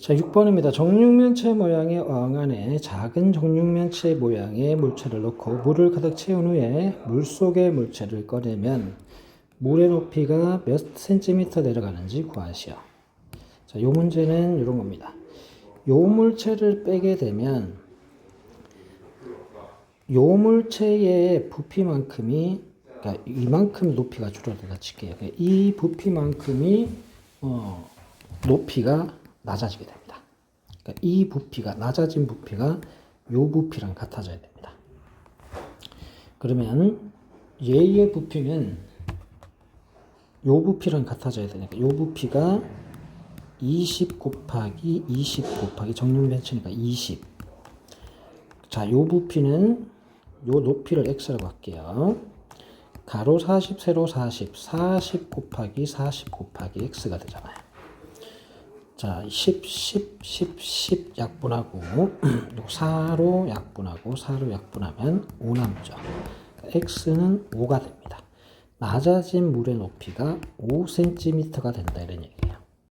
자, 6번입니다. 정육면체 모양의 어항 안에 작은 정육면체 모양의 물체를 넣고 물을 가득 채운 후에 물 속의 물체를 꺼내면 물의 높이가 몇 센티미터 내려가는지 구하시오. 자, 요 문제는 이런 겁니다. 요 물체를 빼게 되면 요 물체의 부피만큼이 그러니까 이만큼 높이가 줄어든다 칠게요. 그러니까 이 부피만큼이 어, 높이가 낮아지게 됩니다. 그러니까 이 부피가 낮아진 부피가 요 부피랑 같아져야 됩니다. 그러면 얘의 부피는 요 부피랑 같아져야 되니까 요 부피가 20 곱하기 20 곱하기 정육면체니까 20. 자, 요 부피는 요 높이를 x라고 할게요. 가로 40, 세로 40, 40 곱하기 40 곱하기 x가 되잖아요. 자, 10, 10, 10, 10 약분하고 4로 약분하고 4로 약분하면 5 남죠. x는 5가 됩니다. 낮아진 물의 높이가 5cm가 된다 이런 얘기.